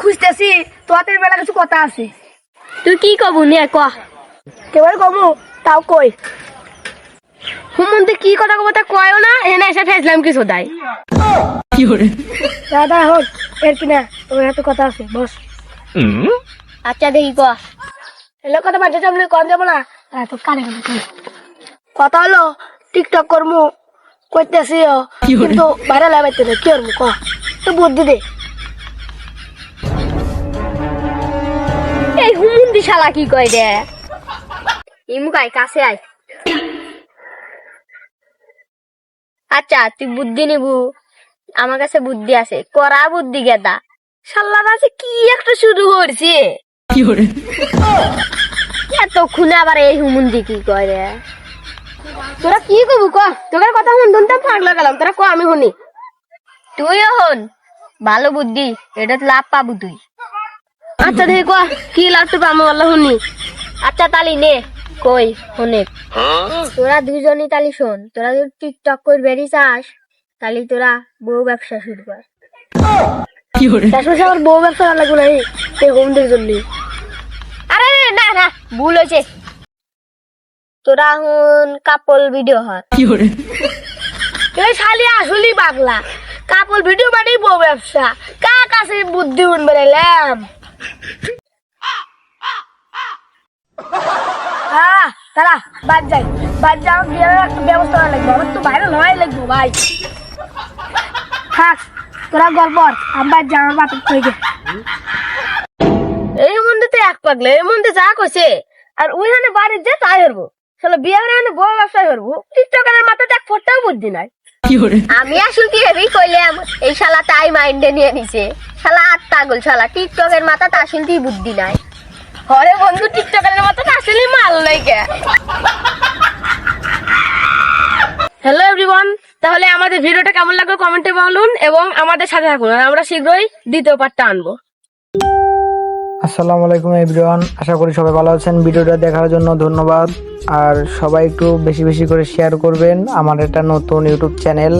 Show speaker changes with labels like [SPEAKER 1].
[SPEAKER 1] খুঁজতেছি তোদের বেলা কিছু কথা আছে।
[SPEAKER 2] তুই কি কবু নিয়ে ক।
[SPEAKER 1] কেবল কমু তাও কই।
[SPEAKER 2] হুমন্তে কি কথা কব তা কয়ও না এনে এসে ফেসলাম কিছু দাই
[SPEAKER 1] দাদা হোক এর কিনা তোর হাতে কথা আছে বস।
[SPEAKER 2] আচ্ছা দেখি ক।
[SPEAKER 1] এলো কথা বাচ্চা সামনে কম যাব না। আর তো কানে কানে কথা হলো টিকটক করমু কইতেছি কিন্তু বাইরে লাগাইতে না কি করমু ক। তো বুদ্ধি দে।
[SPEAKER 2] হুমন্দি শালা কি কয় রে ইমুকাই কাছে আয়। আচ্ছা তুই বুদ্ধি নিবু। আমার কাছে বুদ্ধি আছে। করা বুদ্ধি গেদা। শাল্লার আছে কি একটা শুরু করছে? এতক্ষণে আবার এই হুমুন্দি কি কয় রে? তোরা কি কবু ক? তোদের কথা শুন শুনতাম পাগলা গেলাম তোরা ক আমি শুনি। তুইও হন ভালো বুদ্ধি এটা লাভ পাবু তুই। আচ্ছা দেখি ক কি লাভটা পাবো বলো শুনি। আচ্ছা তালি নে কই অনেক তোরা দুজনই তালি শোন তোরা যদি টিকটক করে বেরিয়ে চাস তালি তোরা বউ ব্যবসা শুরু কর।
[SPEAKER 1] আমার বউ ব্যবসা লাগবে না এই হোমদের জন্য।
[SPEAKER 2] আরে রে, না না ভুল হয়েছে তোরা এখন কাপল ভিডিও হর
[SPEAKER 1] এই শালি আসলি পাগলা। কাপড় ভিডিও মানে বউ ব্যবসা। কার কাছে বুদ্ধি উন বেড়াইলাম তারা বাদ যাই। বাদ যাও বিয়ের একটা ব্যবস্থা করা লাগবে? আমার তো বাইরে লাগবে ভাই। থাক তোরা গল্প আমি বাদ যাও আমার কই
[SPEAKER 2] এই মন্দির তো এক পাগলে এই মন্দির যা কইছে। আর ওইখানে বাড়ির যে তাই হরবো চলো বিয়ে হলে এখানে বউ ব্যবসায় করব। টিকটকের মাথাতে এক বুদ্ধি নাই। আমি আসল কি ভেবেই কইলাম এই শালা তাই মাইন্ডে নিয়ে নিছে। শালা আর পাগল শালা। টিকটকের মাথা আসল কি বুদ্ধি নাই। হরে বন্ধু টিকটকের মাথা আসলে মাল নাই কে? হ্যালো এভরিওয়ান তাহলে আমাদের ভিডিওটা কেমন লাগল কমেন্টে বলুন এবং আমাদের সাথে থাকুন আর আমরা শীঘ্রই দ্বিতীয় পার্টটা আনব।
[SPEAKER 3] আসসালামু আলাইকুম এভরিওয়ান আশা করি সবাই ভালো আছেন। ভিডিওটা দেখার জন্য ধন্যবাদ। আর সবাই একটু বেশি বেশি করে শেয়ার করবেন আমার এটা নতুন ইউটিউব চ্যানেল